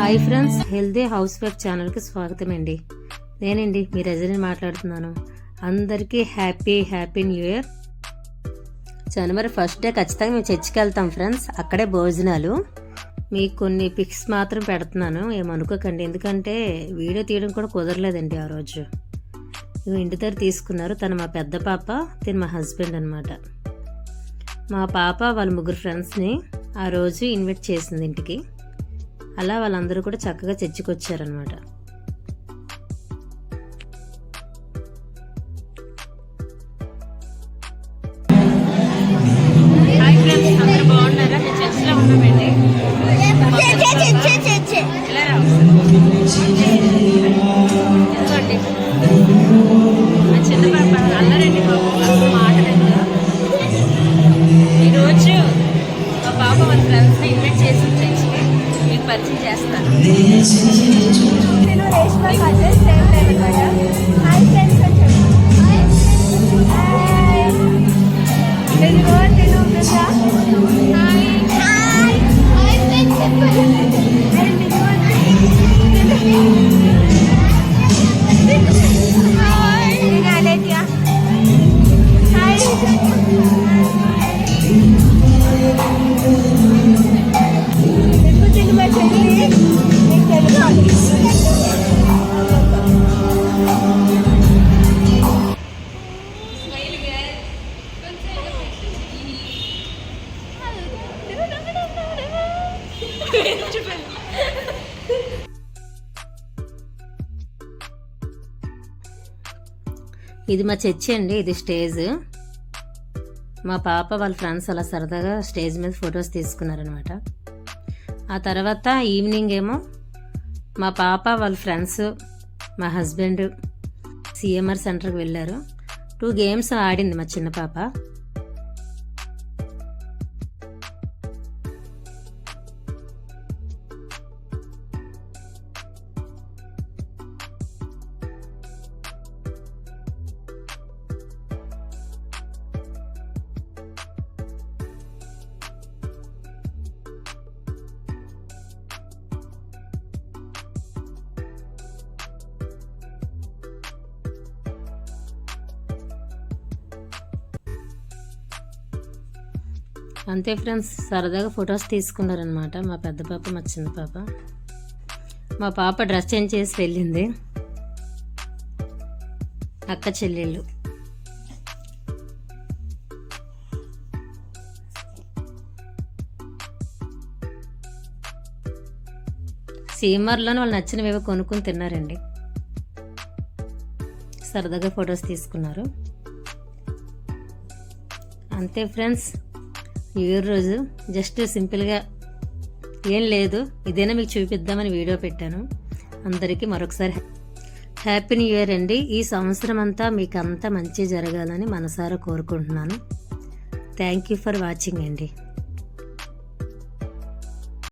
Hi friends healthy house wife ఛానల్కి స్వాగతం అండి నేనండి మీ రజని మాట్లాడుతున్నాను. అందరికీ హ్యాపీ హ్యాపీ న్యూ ఇయర్. జనవరి ఫస్ట్ డే ఖచ్చితంగా మేము చర్చికి వెళ్తాం ఫ్రెండ్స్ అక్కడే భోజనాలు. మీకు కొన్ని పిక్స్ మాత్రం పెడుతున్నాను ఏమనుకోకండి ఎందుకంటే వీడియో తీయడం కూడా కుదరలేదండి ఆ రోజు. ఇవి ఇంటి దగ్గర తీసుకున్నారు తను మా పెద్ద పాప తిను మా హస్బెండ్ అనమాట మా పాప వాళ్ళ ముగ్గురు ఫ్రెండ్స్ని ఆ రోజు ఇన్వైట్ చేసింది ఇంటికి. అలా వాళ్ళందరూ కూడా చక్కగా చర్చికి వచ్చారనమాట ఫ్రెండ్స్ ఈరోజు మా పాప వాళ్ళ ఫ్రెండ్స్ని ఇన్వైట్ చేసి పరిచయం చేస్తాను. ఇది మా చర్చి అండి ఇది స్టేజ్. మా పాప వాళ్ళ ఫ్రెండ్స్ అలా సరదాగా స్టేజ్ మీద ఫొటోస్ తీసుకున్నారనమాట ఆ తర్వాత ఈవినింగ్ ఏమో మా పాప వాళ్ళ ఫ్రెండ్స్ మా హస్బెండ్ సిఎంఆర్ సెంటర్కి వెళ్ళారు. టూ గేమ్స్ ఆడింది మా చిన్న పాప. అంతే ఫ్రెండ్స్ సరదాగా ఫొటోస్ తీసుకున్నారనమాట మా పెద్ద పాప మా చిన్న పాప. మా పాప డ్రెస్ చేంజ్ చేసి వెళ్ళింది. అక్క చెల్లెళ్ళు. సీమర్లోనే వాళ్ళు నచ్చినవి కొనుక్కొని తిన్నారండి. సరదాగా ఫొటోస్ తీసుకున్నారు. అంతే ఫ్రెండ్స్. న్యూ ఇయర్ రోజు జస్ట్ సింపుల్గా ఏం లేదు. ఇదేనా మీకు చూపిద్దామని వీడియో పెట్టాను. అందరికీ మరొకసారి హ్యాపీ న్యూ ఇయర్ అండి. ఈ సంవత్సరం అంతా మీకు అంతా మంచి జరగాలని మనసారా కోరుకుంటున్నాను. థ్యాంక్ యూ ఫర్ వాచింగ్ అండి.